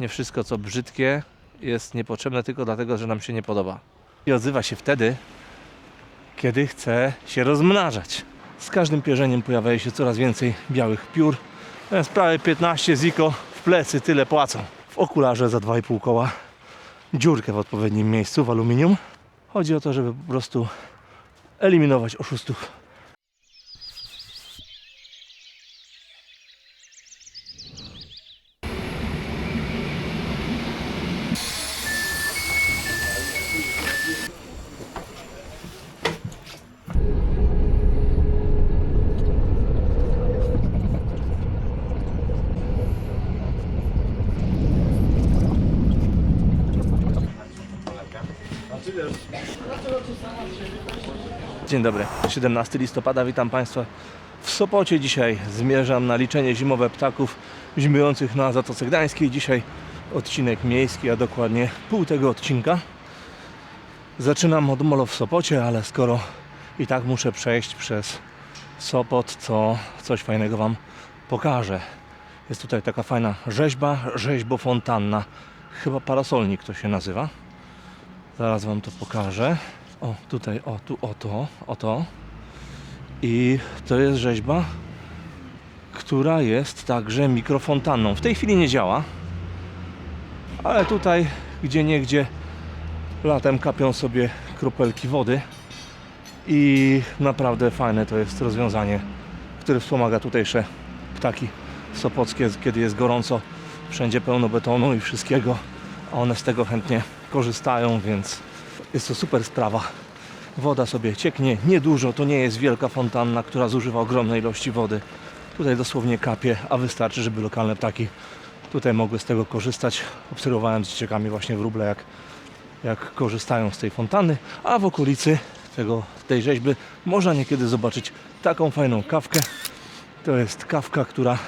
Nie wszystko, co brzydkie, jest niepotrzebne tylko dlatego, że nam się nie podoba. I odzywa się wtedy, kiedy chce się rozmnażać. Z każdym pierzeniem pojawia się coraz więcej białych piór. Jest prawie 15 ziko w plecy, tyle płacą. W okularze za 2,5 koła dziurkę w odpowiednim miejscu w aluminium. Chodzi o to, żeby po prostu eliminować oszustów. Dzień dobry, 17 listopada, witam Państwa w Sopocie. Dzisiaj zmierzam na liczenie zimowe ptaków zimujących na Zatoce Gdańskiej. Dzisiaj odcinek miejski, a dokładnie pół tego odcinka. Zaczynam od molo w Sopocie, ale skoro i tak muszę przejść przez Sopot, to coś fajnego Wam pokażę. Jest tutaj taka fajna rzeźba, rzeźbofontanna. Chyba parasolnik to się nazywa. Zaraz Wam to pokażę. O, tutaj, o, tu, o to, o to. I to jest rzeźba, która jest także mikrofontanną. W tej chwili nie działa, ale tutaj, gdzie niegdzie latem kapią sobie kropelki wody i naprawdę fajne to jest rozwiązanie, które wspomaga tutejsze ptaki sopockie, kiedy jest gorąco, wszędzie pełno betonu i wszystkiego, a one z tego chętnie korzystają, więc jest to super sprawa. Woda sobie cieknie, niedużo, to nie jest wielka fontanna, która zużywa ogromne ilości wody. Tutaj dosłownie kapie, a wystarczy, żeby lokalne ptaki tutaj mogły z tego korzystać. Obserwowałem z dzieciakami właśnie wróble, jak, jak korzystają z tej fontanny, a w okolicy tego, tej rzeźby można niekiedy zobaczyć taką fajną kawkę. To jest kawka, która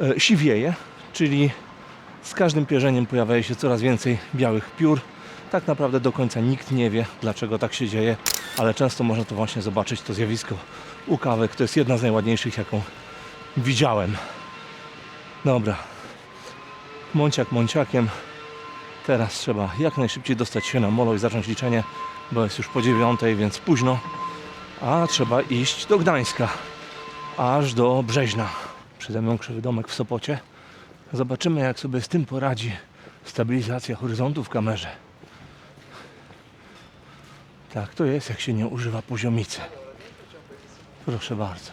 e, siwieje, czyli z każdym pierzeniem pojawia się coraz więcej białych piór. Tak naprawdę do końca nikt nie wie, dlaczego tak się dzieje, ale często można to właśnie zobaczyć, to zjawisko u kawek. To jest jedna z najładniejszych, jaką widziałem. Dobra. Mąciak mąciakiem. Teraz trzeba jak najszybciej dostać się na molo i zacząć liczenie, bo jest już po dziewiątej, więc późno. A trzeba iść do Gdańska, aż do Brzeźna. Przede mną krzywy domek w Sopocie. Zobaczymy, jak sobie z tym poradzi stabilizacja horyzontu w kamerze. Tak, to jest, jak się nie używa poziomicy. Proszę bardzo.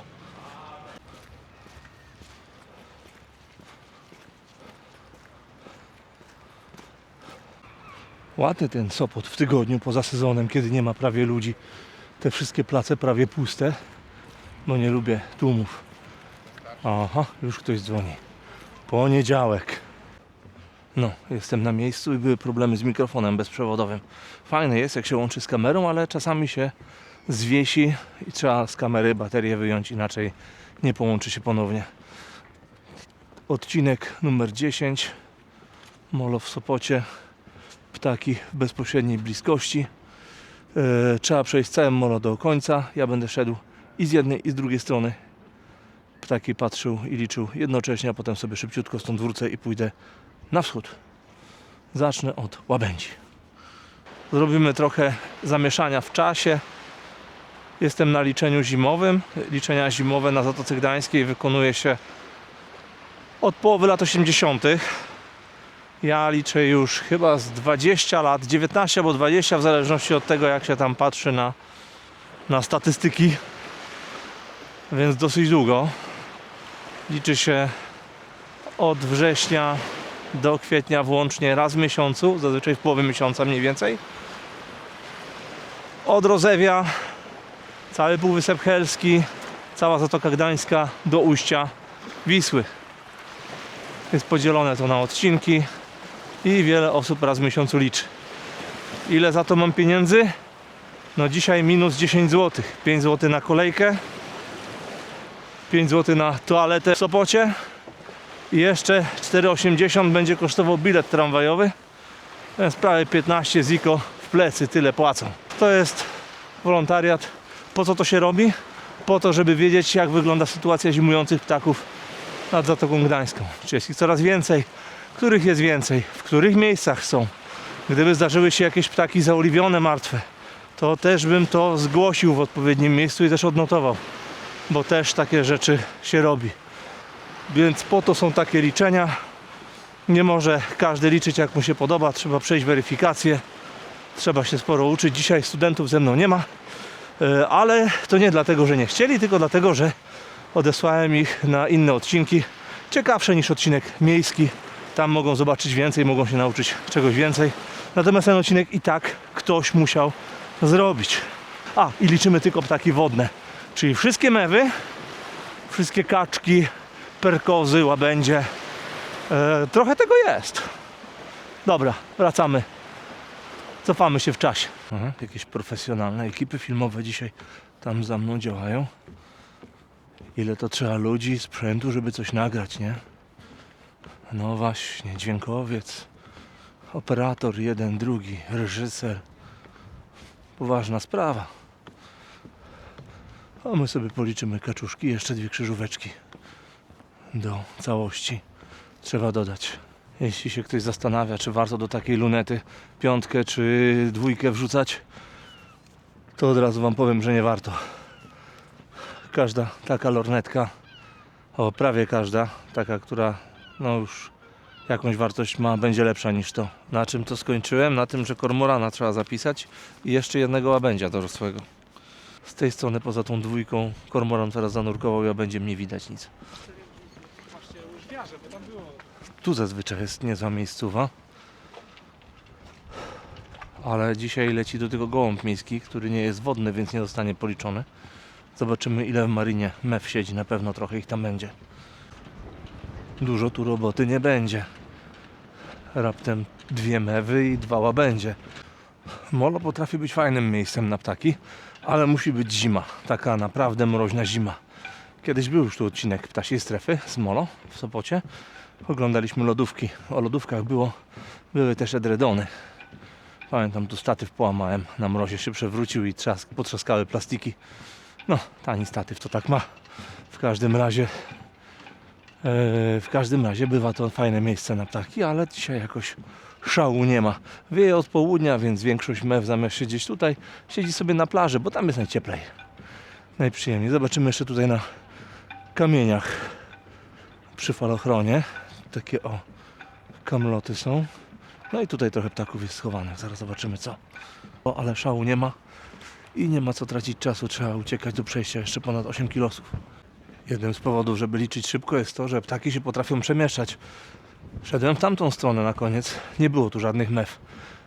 Ładny ten Sopot w tygodniu poza sezonem, kiedy nie ma prawie ludzi. Te wszystkie place prawie puste, bo nie lubię tłumów. Aha, już ktoś dzwoni. Poniedziałek. No, jestem na miejscu i były problemy z mikrofonem bezprzewodowym. Fajne jest, jak się łączy z kamerą, ale czasami się zwiesi i trzeba z kamery baterię wyjąć, inaczej nie połączy się ponownie. Odcinek numer 10. Molo w Sopocie. Ptaki w bezpośredniej bliskości. E, trzeba przejść całe molo do końca. Ja będę szedł i z jednej i z drugiej strony. Ptaki patrzył i liczył jednocześnie, a potem sobie szybciutko stąd wrócę i pójdę na wschód. Zacznę od łabędzi. Zrobimy trochę zamieszania w czasie. Jestem na liczeniu zimowym. Liczenia zimowe na Zatoce Gdańskiej wykonuje się od połowy lat 80. Ja liczę już chyba z 20 lat, 19 albo 20, w zależności od tego, jak się tam patrzy na, na statystyki. Więc dosyć długo. Liczy się od września do kwietnia włącznie raz w miesiącu, zazwyczaj w połowie miesiąca mniej więcej. Od Rozewia, cały Półwysep Helski, cała Zatoka Gdańska do ujścia Wisły. Jest podzielone to na odcinki i wiele osób raz w miesiącu liczy. Ile za to mam pieniędzy? No dzisiaj minus 10 zł. 5 zł na kolejkę, 5 zł na toaletę w Sopocie i jeszcze 4,80 będzie kosztował bilet tramwajowy. Jest prawie 15 ziko w plecy, tyle płacą. To jest wolontariat. Po co to się robi? Po to, żeby wiedzieć jak wygląda sytuacja zimujących ptaków nad Zatoką Gdańską. Czy jest ich coraz więcej? których jest więcej, w których miejscach są. Gdyby zdarzyły się jakieś ptaki zaoliwione, martwe, to też bym to zgłosił w odpowiednim miejscu i też odnotował, bo też takie rzeczy się robi. Więc po to są takie liczenia. Nie może każdy liczyć jak mu się podoba, trzeba przejść weryfikację. Trzeba się sporo uczyć. Dzisiaj studentów ze mną nie ma, E, ale to nie dlatego, że nie chcieli, tylko dlatego, że odesłałem ich na inne odcinki, ciekawsze niż odcinek miejski. Tam mogą zobaczyć więcej, mogą się nauczyć czegoś więcej. Natomiast ten odcinek i tak ktoś musiał zrobić. A, i liczymy tylko ptaki wodne, czyli wszystkie mewy, wszystkie kaczki, perkozy, łabędzie. E, trochę tego jest. Dobra, wracamy. Cofamy się w czasie. Aha, jakieś profesjonalne ekipy filmowe dzisiaj tam za mną działają. Ile to trzeba ludzi, sprzętu, żeby coś nagrać, nie? No właśnie, dźwiękowiec, operator jeden, drugi, reżyser. Poważna sprawa. A my sobie policzymy kaczuszki, jeszcze dwie krzyżóweczki do całości trzeba dodać. Jeśli się ktoś zastanawia, czy warto do takiej lunety piątkę czy dwójkę wrzucać, to od razu Wam powiem, że nie warto. Każda taka lornetka, o prawie każda, taka, która no już jakąś wartość ma, będzie lepsza niż to. Na czym to skończyłem? Na tym, że kormorana trzeba zapisać i jeszcze jednego łabędzia dorosłego. Z tej strony poza tą dwójką kormoran teraz zanurkował i łabędzie nie widać nic. Właśnie łyżwiarze, bo tam było. Tu zazwyczaj jest niezła miejscowa. Ale dzisiaj leci do tego gołąb miejski, który nie jest wodny, więc nie zostanie policzony. Zobaczymy ile w marynie mew siedzi, na pewno trochę ich tam będzie. Dużo tu roboty nie będzie. Raptem dwie mewy i dwa łabędzie. Molo potrafi być fajnym miejscem na ptaki, ale musi być zima. Taka naprawdę mroźna zima. Kiedyś był już tu odcinek ptasiej strefy z Molo w Sopocie. Oglądaliśmy lodówki. O lodówkach było, były też edredony. Pamiętam, tu statyw połamałem. Na mrozie się przewrócił i trzask, potrzaskały plastiki. No, tani statyw to tak ma. W każdym razie, e, w każdym razie bywa to fajne miejsce na ptaki, ale dzisiaj jakoś szału nie ma. Wieje od południa, więc większość mew zamiast siedzieć tutaj, siedzi sobie na plaży, bo tam jest najcieplej. Najprzyjemniej. Zobaczymy jeszcze tutaj na kamieniach przy falochronie. Takie o kamloty są. No i tutaj trochę ptaków jest schowanych. Zaraz zobaczymy co. O, ale szału nie ma i nie ma co tracić czasu. Trzeba uciekać do przejścia jeszcze ponad 8 kilosów. Jednym z powodów, żeby liczyć szybko jest to, że ptaki się potrafią przemieszczać. Szedłem w tamtą stronę na koniec. Nie było tu żadnych mew.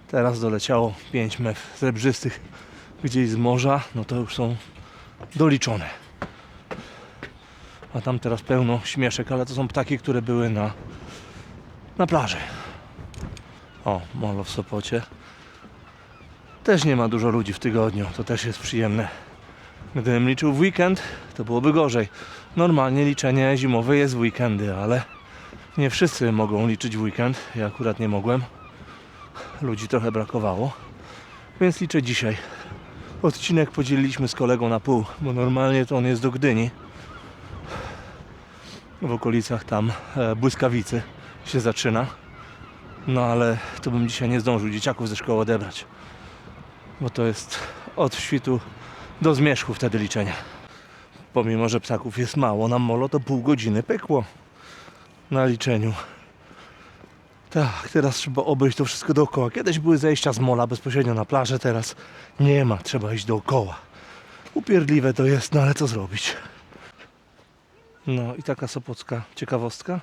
Teraz doleciało 5 mew srebrzystych gdzieś z morza. No to już są doliczone. A tam teraz pełno śmieszek, ale to są ptaki, które były na, na plaży. O, molo w Sopocie. Też nie ma dużo ludzi w tygodniu, to też jest przyjemne. Gdybym liczył w weekend, to byłoby gorzej. Normalnie liczenie zimowe jest w weekendy, ale nie wszyscy mogą liczyć w weekend. Ja akurat nie mogłem. Ludzi trochę brakowało, więc liczę dzisiaj. Odcinek podzieliliśmy z kolegą na pół, bo normalnie to on jest do Gdyni w okolicach tam e, błyskawicy się zaczyna. No ale to bym dzisiaj nie zdążył dzieciaków ze szkoły odebrać. Bo to jest od świtu do zmierzchu wtedy liczenia. Pomimo, że ptaków jest mało na molo, to pół godziny pykło na liczeniu. Tak, teraz trzeba obejść to wszystko dookoła. Kiedyś były zejścia z mola bezpośrednio na plażę, teraz nie ma, trzeba iść dookoła. Upierdliwe to jest, no ale co zrobić? No i taka sopocka ciekawostka.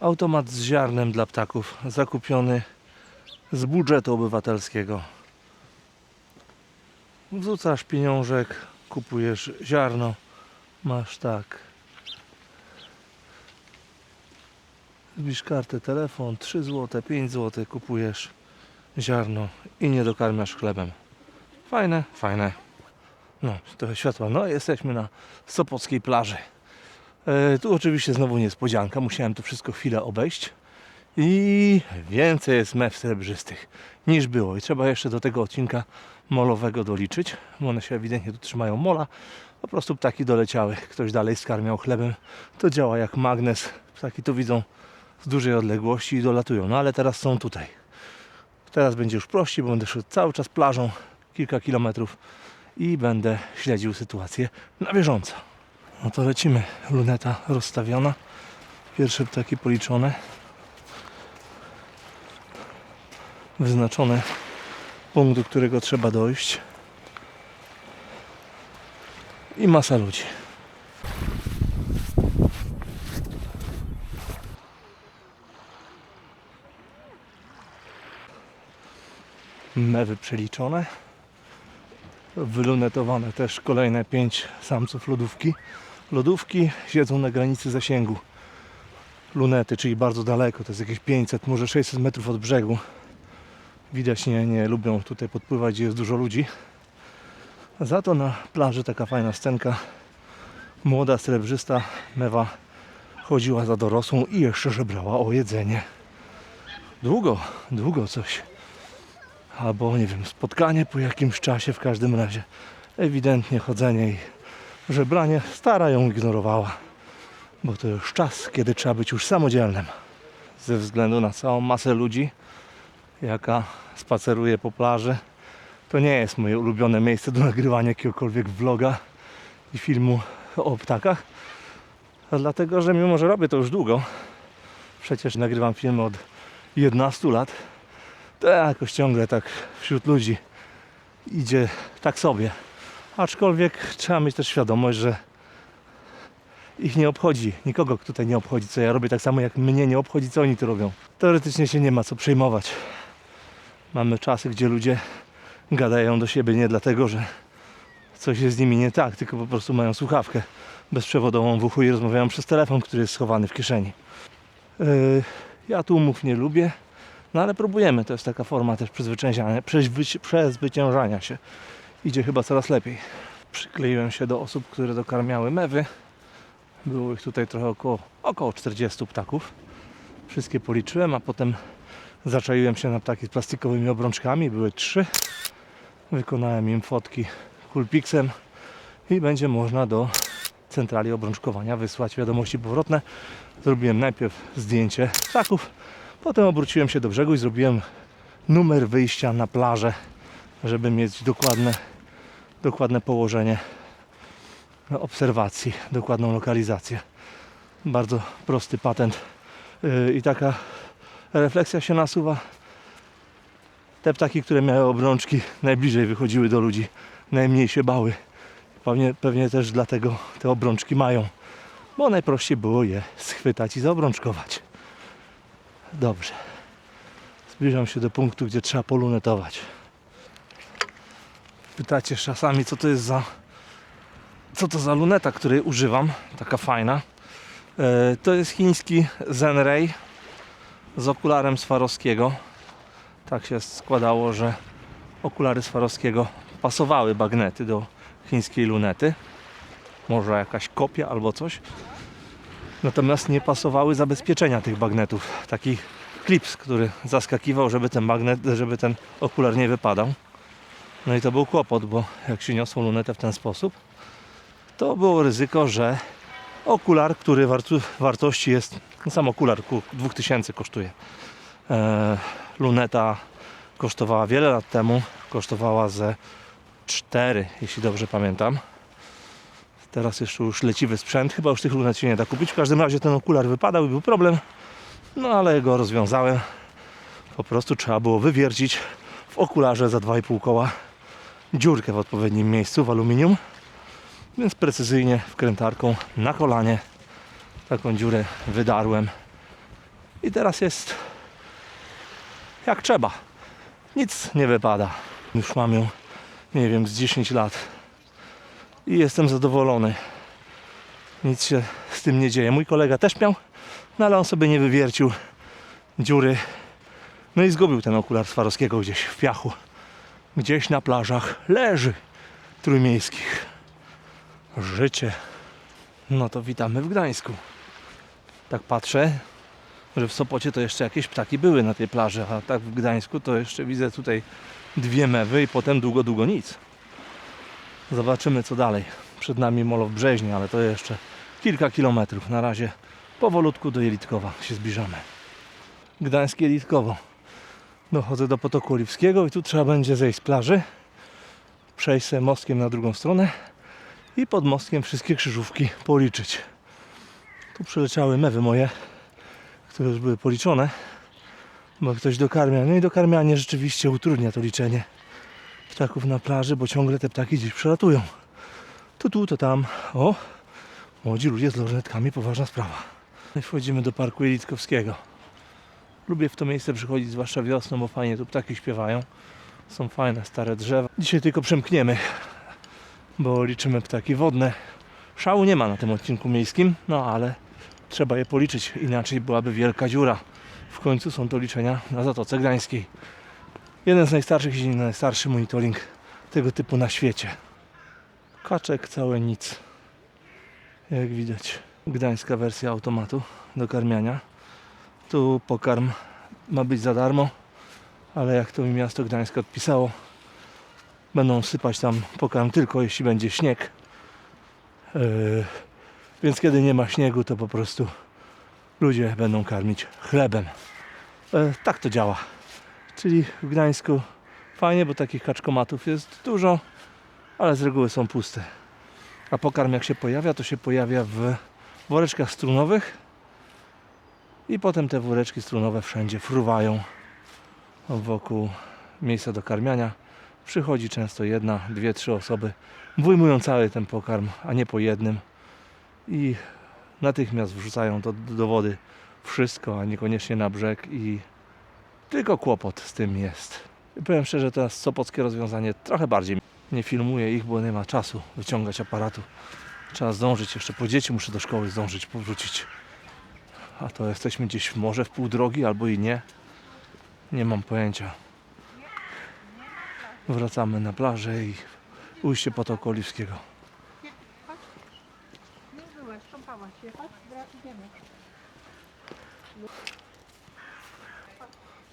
Automat z ziarnem dla ptaków, zakupiony z budżetu obywatelskiego. Wrzucasz pieniążek, kupujesz ziarno, masz tak. Zbisz kartę, telefon, 3 zł, 5 zł, kupujesz ziarno i nie dokarmiasz chlebem. Fajne, fajne. No, trochę światła. No, jesteśmy na Sopockiej plaży. E, tu oczywiście znowu niespodzianka. Musiałem to wszystko chwilę obejść. I więcej jest mew srebrzystych niż było. I trzeba jeszcze do tego odcinka molowego doliczyć, bo one się ewidentnie tu trzymają mola. Po prostu ptaki doleciały. Ktoś dalej skarmiał chlebem. To działa jak magnes. Ptaki to widzą z dużej odległości i dolatują. No ale teraz są tutaj. Teraz będzie już prościej, bo będę szedł cały czas plażą, kilka kilometrów i będę śledził sytuację na bieżąco. No to lecimy. Luneta rozstawiona. Pierwsze ptaki policzone. Wyznaczony punkt, do którego trzeba dojść. I masa ludzi. Mewy przeliczone. Wylunetowane też kolejne pięć samców lodówki. Lodówki siedzą na granicy zasięgu lunety, czyli bardzo daleko, to jest jakieś 500, może 600 metrów od brzegu. Widać, nie, nie lubią tutaj podpływać, gdzie jest dużo ludzi. Za to na plaży taka fajna scenka. Młoda, srebrzysta mewa chodziła za dorosłą i jeszcze żebrała o jedzenie. Długo, długo coś. Albo nie wiem, spotkanie po jakimś czasie w każdym razie. Ewidentnie chodzenie i żebranie stara ją ignorowała bo to już czas, kiedy trzeba być już samodzielnym. Ze względu na całą masę ludzi, jaka spaceruje po plaży, to nie jest moje ulubione miejsce do nagrywania jakiegokolwiek vloga i filmu o ptakach. A dlatego, że mimo, że robię to już długo, przecież nagrywam filmy od 11 lat, to jakoś ciągle tak wśród ludzi idzie tak sobie. Aczkolwiek trzeba mieć też świadomość, że ich nie obchodzi, nikogo tutaj nie obchodzi, co ja robię, tak samo jak mnie nie obchodzi, co oni tu robią. Teoretycznie się nie ma co przejmować. Mamy czasy, gdzie ludzie gadają do siebie nie dlatego, że coś jest z nimi nie tak, tylko po prostu mają słuchawkę bezprzewodową w uchu i rozmawiają przez telefon, który jest schowany w kieszeni. Yy, ja tłumów nie lubię, no ale próbujemy, to jest taka forma też przezwyciężania, przezwy- przezwyciężania się. Idzie chyba coraz lepiej. Przykleiłem się do osób, które dokarmiały mewy. Było ich tutaj trochę około, około 40 ptaków. Wszystkie policzyłem, a potem zaczaiłem się na ptaki z plastikowymi obrączkami. Były trzy. Wykonałem im fotki Coolpixem i będzie można do centrali obrączkowania wysłać wiadomości powrotne. Zrobiłem najpierw zdjęcie ptaków, potem obróciłem się do brzegu i zrobiłem numer wyjścia na plażę, żeby mieć dokładne, dokładne położenie obserwacji, dokładną lokalizację. Bardzo prosty patent Yy, i taka refleksja się nasuwa. Te ptaki, które miały obrączki, najbliżej wychodziły do ludzi, najmniej się bały. Pewnie, pewnie też dlatego te obrączki mają, bo najprościej było je schwytać i zaobrączkować. Dobrze. Zbliżam się do punktu, gdzie trzeba polunetować. Pytacie czasami, co to jest za co to za luneta, której używam, taka fajna. E, To jest chiński Zenray z okularem Swarowskiego. Tak się składało, że okulary Swarowskiego pasowały bagnety do chińskiej lunety. Może jakaś kopia albo coś. Natomiast nie pasowały zabezpieczenia tych bagnetów. Taki klips, który zaskakiwał, żeby ten magnet, żeby ten okular nie wypadał. No i to był kłopot, bo jak się niosło lunetę w ten sposób, to było ryzyko, że okular, który wartu, wartości jest, no sam okular ku- 2000 kosztuje. E, luneta kosztowała wiele lat temu, kosztowała ze 4, jeśli dobrze pamiętam. Teraz jeszcze już leciwy sprzęt, chyba już tych lunet się nie da kupić. W każdym razie ten okular wypadał i był problem, no ale go rozwiązałem. Po prostu trzeba było wywiercić w okularze za 2,5 koła dziurkę w odpowiednim miejscu w aluminium. Więc precyzyjnie wkrętarką na kolanie taką dziurę wydarłem. I teraz jest jak trzeba. Nic nie wypada. Już mam ją, nie wiem, z 10 lat. I jestem zadowolony. Nic się z tym nie dzieje. Mój kolega też miał, no ale on sobie nie wywiercił dziury. No i zgubił ten okular Swarowskiego gdzieś w piachu. Gdzieś na plażach leży trójmiejskich życie. No to witamy w Gdańsku. Tak patrzę, że w Sopocie to jeszcze jakieś ptaki były na tej plaży, a tak w Gdańsku to jeszcze widzę tutaj dwie mewy i potem długo, długo nic. Zobaczymy co dalej. Przed nami Molo w Brzeźnie, ale to jeszcze kilka kilometrów. Na razie powolutku do Jelitkowa się zbliżamy. Gdańskie Jelitkowo. Dochodzę do Potoku Oliwskiego i tu trzeba będzie zejść z plaży, przejść sobie mostkiem na drugą stronę i pod mostkiem wszystkie krzyżówki policzyć. Tu przyleciały mewy moje, które już były policzone, bo ktoś dokarmia. No i dokarmianie rzeczywiście utrudnia to liczenie ptaków na plaży, bo ciągle te ptaki gdzieś przelatują. To tu, to tam. O, młodzi ludzie z lornetkami, poważna sprawa. I wchodzimy do Parku Jelitkowskiego. Lubię w to miejsce przychodzić, zwłaszcza wiosną, bo fajnie tu ptaki śpiewają. Są fajne stare drzewa. Dzisiaj tylko przemkniemy, bo liczymy ptaki wodne. Szału nie ma na tym odcinku miejskim, no ale trzeba je policzyć, inaczej byłaby wielka dziura. W końcu są to liczenia na Zatoce Gdańskiej. Jeden z najstarszych, jeśli nie najstarszy monitoring tego typu na świecie. Kaczek całe nic. Jak widać, gdańska wersja automatu do karmiania. Tu pokarm ma być za darmo, ale jak to mi miasto Gdańsk odpisało, będą sypać tam pokarm tylko jeśli będzie śnieg. Yy, więc kiedy nie ma śniegu, to po prostu ludzie będą karmić chlebem. E, tak to działa. Czyli w Gdańsku fajnie, bo takich kaczkomatów jest dużo, ale z reguły są puste. A pokarm jak się pojawia, to się pojawia w woreczkach strunowych i potem te woreczki strunowe wszędzie fruwają wokół miejsca do karmiania. Przychodzi często jedna, dwie, trzy osoby, wyjmują cały ten pokarm, a nie po jednym i natychmiast wrzucają to do wody wszystko, a niekoniecznie na brzeg i tylko kłopot z tym jest. I powiem szczerze, teraz sopockie rozwiązanie trochę bardziej. Nie filmuję ich, bo nie ma czasu wyciągać aparatu. Trzeba zdążyć, jeszcze po dzieci muszę do szkoły zdążyć powrócić. A to jesteśmy gdzieś może w pół drogi albo i nie. Nie mam pojęcia. Wracamy na plażę i ujście Potoku Oliwskiego. Nie się.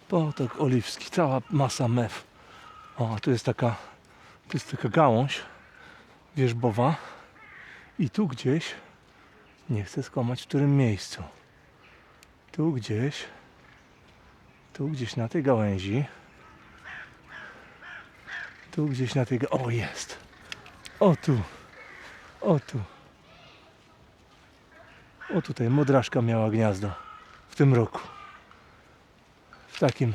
Potok Oliwski, cała masa mew. O, tu jest taka, tu jest taka gałąź wierzbowa i tu gdzieś, nie chcę skłamać w którym miejscu, tu gdzieś, tu gdzieś na tej gałęzi, tu gdzieś na tej, ga- o jest, o tu, o tu, o tutaj modraszka miała gniazdo w tym roku w takim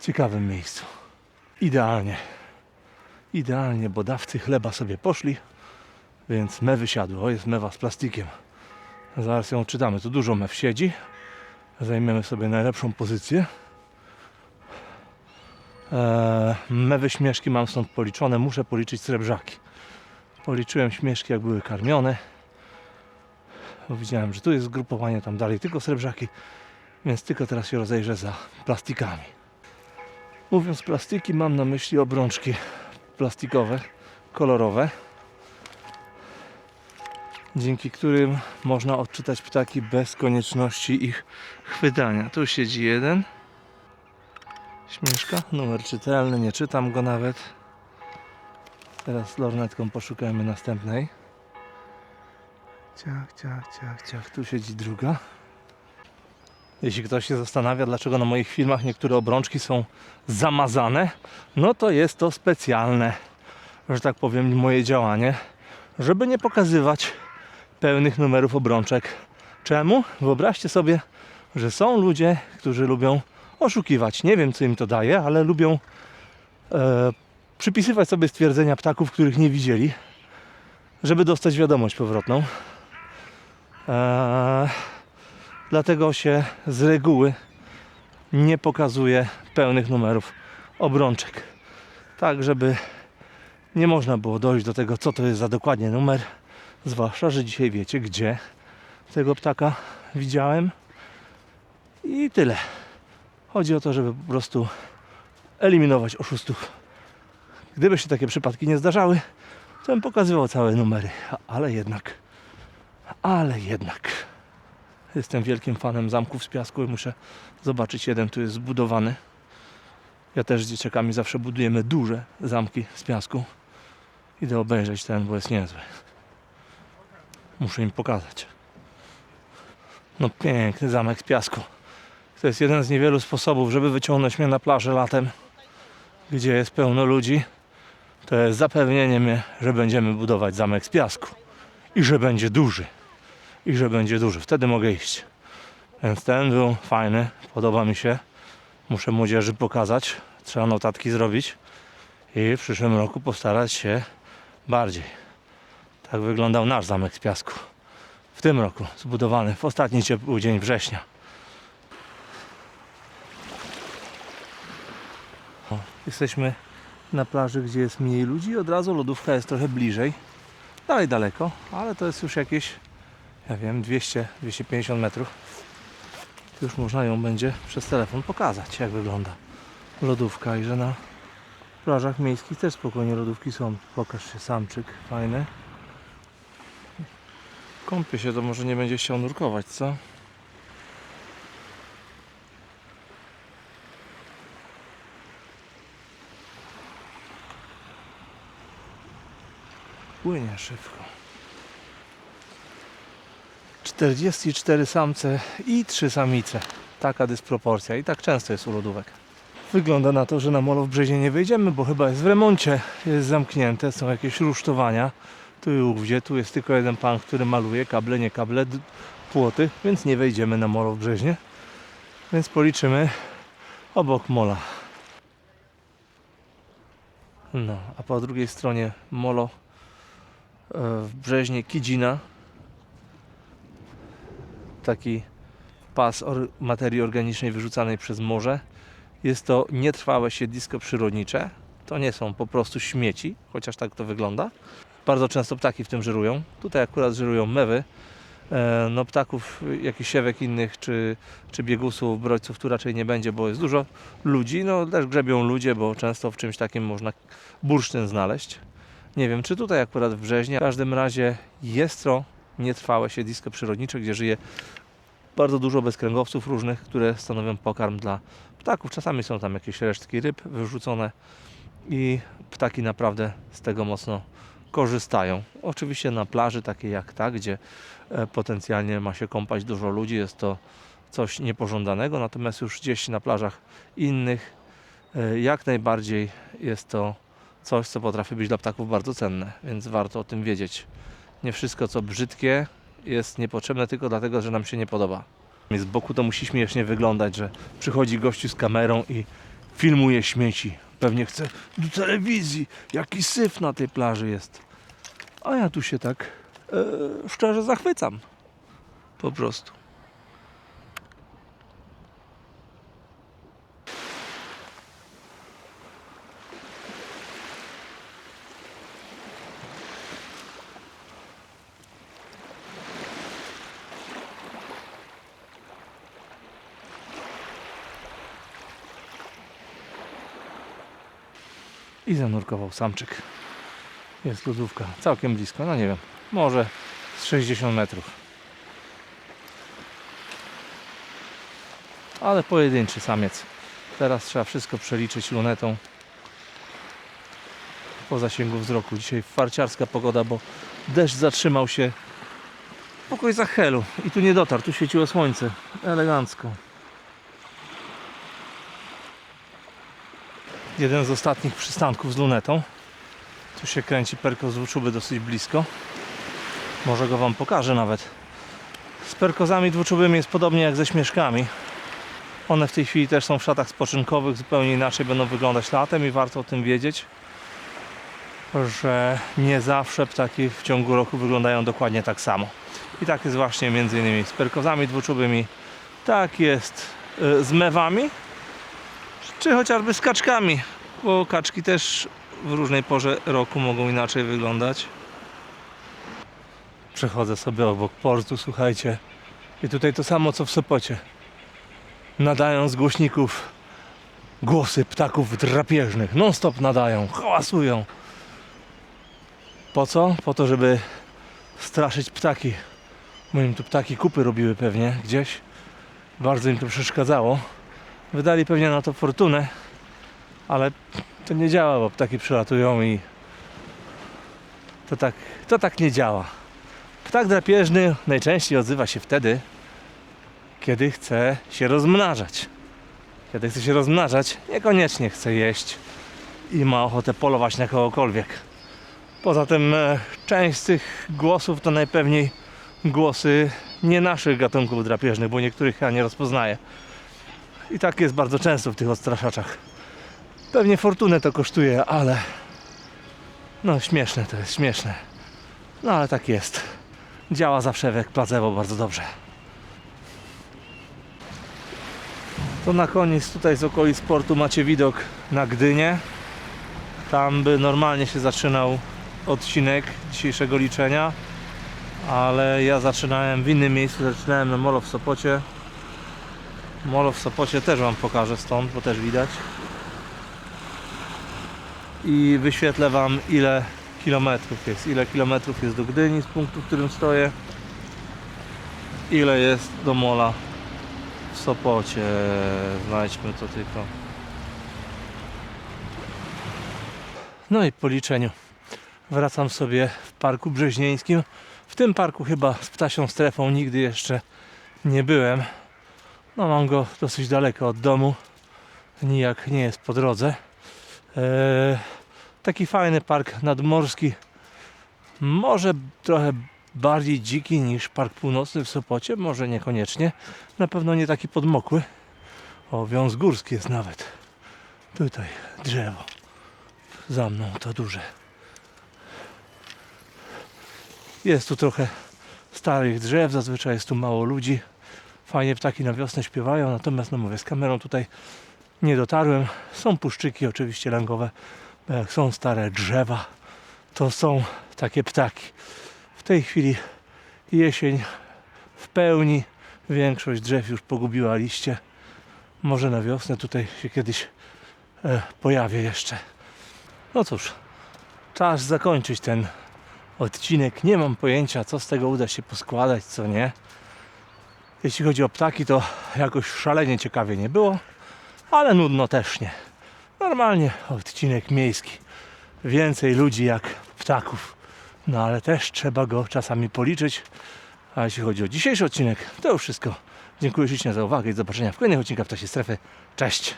ciekawym miejscu. Idealnie. Idealnie, bo dawcy chleba sobie poszli, więc mewy siadły. O, jest mewa z plastikiem. Zaraz ją czytamy. Tu dużo mew siedzi. Zajmiemy sobie najlepszą pozycję. Eee, mewy śmieszki mam stąd policzone. Muszę policzyć srebrzaki. Policzyłem śmieszki, jak były karmione. Bo widziałem, że tu jest zgrupowanie, tam dalej tylko srebrzaki. Więc tylko teraz się rozejrzę za plastikami. Mówiąc plastiki, mam na myśli obrączki plastikowe, kolorowe, dzięki którym można odczytać ptaki bez konieczności ich chwytania. Tu siedzi jeden. Śmieszka, numer czytelny, nie czytam go nawet. Teraz lornetką poszukajmy następnej. Ciach, ciach, ciach, ciach. Tu siedzi druga. Jeśli ktoś się zastanawia, dlaczego na moich filmach niektóre obrączki są zamazane, no to jest to specjalne, że tak powiem, moje działanie, żeby nie pokazywać pełnych numerów obrączek. Czemu? Wyobraźcie sobie, że są ludzie, którzy lubią oszukiwać. Nie wiem, co im to daje, ale lubią e, przypisywać sobie stwierdzenia ptaków, których nie widzieli, żeby dostać wiadomość powrotną. Eee, dlatego się z reguły nie pokazuje pełnych numerów obrączek. Tak, żeby nie można było dojść do tego, co to jest za dokładnie numer. Zwłaszcza, że dzisiaj wiecie, gdzie tego ptaka widziałem. I tyle. Chodzi o to, żeby po prostu eliminować oszustów. Gdyby się takie przypadki nie zdarzały, to bym pokazywał całe numery. Ale jednak, ale jednak. Jestem wielkim fanem zamków z piasku i muszę zobaczyć jeden, tu jest zbudowany. Ja też z dzieciakami zawsze budujemy duże zamki z piasku. Idę obejrzeć ten, bo jest niezły. Muszę im pokazać. No piękny zamek z piasku. To jest jeden z niewielu sposobów, żeby wyciągnąć mnie na plażę latem, gdzie jest pełno ludzi. To jest zapewnienie mnie, że będziemy budować zamek z piasku. I że będzie duży. I że będzie duży. Wtedy mogę iść. Więc ten był fajny, podoba mi się. Muszę młodzieży pokazać. Trzeba notatki zrobić. I w przyszłym roku postarać się bardziej. Tak wyglądał nasz zamek z piasku. W tym roku zbudowany w ostatni ciepły dzień września. O, jesteśmy na plaży, gdzie jest mniej ludzi. Od razu lodówka jest trochę bliżej. Dalej daleko, ale to jest już jakieś, ja wiem, 200-250 metrów. Już można ją będzie przez telefon pokazać, jak wygląda lodówka i że na plażach miejskich też spokojnie lodówki są. Pokaż się samczyk, fajny. Kąpie się, to może nie będzie chciał nurkować, co? Płynie szybko. 44 samce i 3 samice. Taka dysproporcja i tak często jest u lodówek. Wygląda na to, że na molo w Brzezie nie wejdziemy, bo chyba jest w remoncie, jest zamknięte, są jakieś rusztowania. Tu i ówdzie, tu jest tylko jeden pan, który maluje kable, nie kable, płoty, więc nie wejdziemy na molo w Brzeźnie. Więc policzymy obok mola. No, a po drugiej stronie molo e, w Brzeźnie Kidzina. Taki pas materii organicznej wyrzucanej przez morze. Jest to nietrwałe siedlisko przyrodnicze. To nie są po prostu śmieci, chociaż tak to wygląda. Bardzo często ptaki w tym żerują. Tutaj akurat żerują mewy. E, No ptaków, jakichś siewek innych, czy, czy biegusów, brodźców tu raczej nie będzie, bo jest dużo ludzi. No też grzebią ludzie, bo często w czymś takim można bursztyn znaleźć. Nie wiem, czy tutaj akurat w Brzeźnie. W każdym razie jest to nietrwałe siedlisko przyrodnicze, gdzie żyje bardzo dużo bezkręgowców różnych, które stanowią pokarm dla ptaków. Czasami są tam jakieś resztki ryb wyrzucone i ptaki naprawdę z tego mocno korzystają. Oczywiście na plaży takiej jak ta, gdzie e, potencjalnie ma się kąpać dużo ludzi, jest to coś niepożądanego, natomiast już gdzieś na plażach innych e, jak najbardziej jest to coś, co potrafi być dla ptaków bardzo cenne, więc warto o tym wiedzieć. Nie wszystko, co brzydkie, jest niepotrzebne tylko dlatego, że nam się nie podoba. Z boku to musi śmiesznie wyglądać, że przychodzi gościu z kamerą i filmuje śmieci. Pewnie chce do telewizji, jaki syf na tej plaży jest. A ja tu się tak e, szczerze zachwycam. Po prostu. I zanurkował samczyk. Jest lodówka całkiem blisko, no nie wiem, może z 60 metrów. Ale pojedynczy samiec. Teraz trzeba wszystko przeliczyć lunetą po zasięgu wzroku. Dzisiaj farciarska pogoda, bo deszcz zatrzymał się w okolicach Helu i tu nie dotarł, tu świeciło słońce. Elegancko. Jeden z ostatnich przystanków z lunetą. Tu się kręci perko z Włóczuby dosyć blisko. Może go Wam pokażę nawet. Z perkozami dwuczubymi jest podobnie jak ze śmieszkami. One w tej chwili też są w szatach spoczynkowych, zupełnie inaczej będą wyglądać latem i warto o tym wiedzieć, że nie zawsze ptaki w ciągu roku wyglądają dokładnie tak samo. I tak jest właśnie między innymi z perkozami dwuczubymi, tak jest y, z mewami, czy chociażby z kaczkami, bo kaczki też w różnej porze roku mogą inaczej wyglądać. Przechodzę sobie obok portu, słuchajcie. I tutaj to samo co w Sopocie. Nadają z głośników głosy ptaków drapieżnych. Non stop nadają, hałasują. Po co? Po to, żeby straszyć ptaki. Bo im tu ptaki kupy robiły pewnie gdzieś. Bardzo im to przeszkadzało. Wydali pewnie na to fortunę, ale to nie działa, bo ptaki przylatują i to tak, to tak nie działa. Ptak drapieżny najczęściej odzywa się wtedy, kiedy chce się rozmnażać. Kiedy chce się rozmnażać, niekoniecznie chce jeść i ma ochotę polować na kogokolwiek. Poza tym e, część z tych głosów to najpewniej głosy nie naszych gatunków drapieżnych, bo niektórych ja nie rozpoznaję. I tak jest bardzo często w tych odstraszaczach. Pewnie fortunę to kosztuje, ale no śmieszne to jest, śmieszne. No ale tak jest. Działa zawsze jak placebo bardzo dobrze. To na koniec tutaj z okolic portu macie widok na Gdynię. Tam by normalnie się zaczynał odcinek dzisiejszego liczenia, ale ja zaczynałem w innym miejscu, zaczynałem na Molo w Sopocie. Molo w Sopocie też Wam pokażę stąd, bo też widać. I wyświetlę Wam ile kilometrów jest, ile kilometrów jest do Gdyni z punktu, w którym stoję, ile jest do Mola w Sopocie. Znajdźmy to tylko. No i po liczeniu wracam sobie w parku brzeźnieńskim. W tym parku chyba z ptasią strefą nigdy jeszcze nie byłem. No mam go dosyć daleko od domu. Nijak nie jest po drodze. Eee, taki fajny park nadmorski. Może trochę bardziej dziki niż Park Północny w Sopocie, może niekoniecznie. Na pewno nie taki podmokły. O, wiąz górski jest nawet. Tutaj drzewo. Za mną to duże. Jest tu trochę starych drzew, zazwyczaj jest tu mało ludzi. Fajnie ptaki na wiosnę śpiewają, natomiast no mówię, z kamerą tutaj nie dotarłem. Są puszczyki oczywiście langowe, jak są stare drzewa, to są takie ptaki. W tej chwili jesień w pełni, większość drzew już pogubiła liście. Może na wiosnę tutaj się kiedyś e, pojawię jeszcze. No cóż, czas zakończyć ten odcinek. Nie mam pojęcia, co z tego uda się poskładać, co nie. Jeśli chodzi o ptaki, to jakoś szalenie ciekawie nie było, ale nudno też nie. Normalnie odcinek miejski. Więcej ludzi jak ptaków. No ale też trzeba go czasami policzyć. A jeśli chodzi o dzisiejszy odcinek, to już wszystko. Dziękuję ślicznie za uwagę i do zobaczenia w kolejnych odcinkach w czasie strefy. Cześć!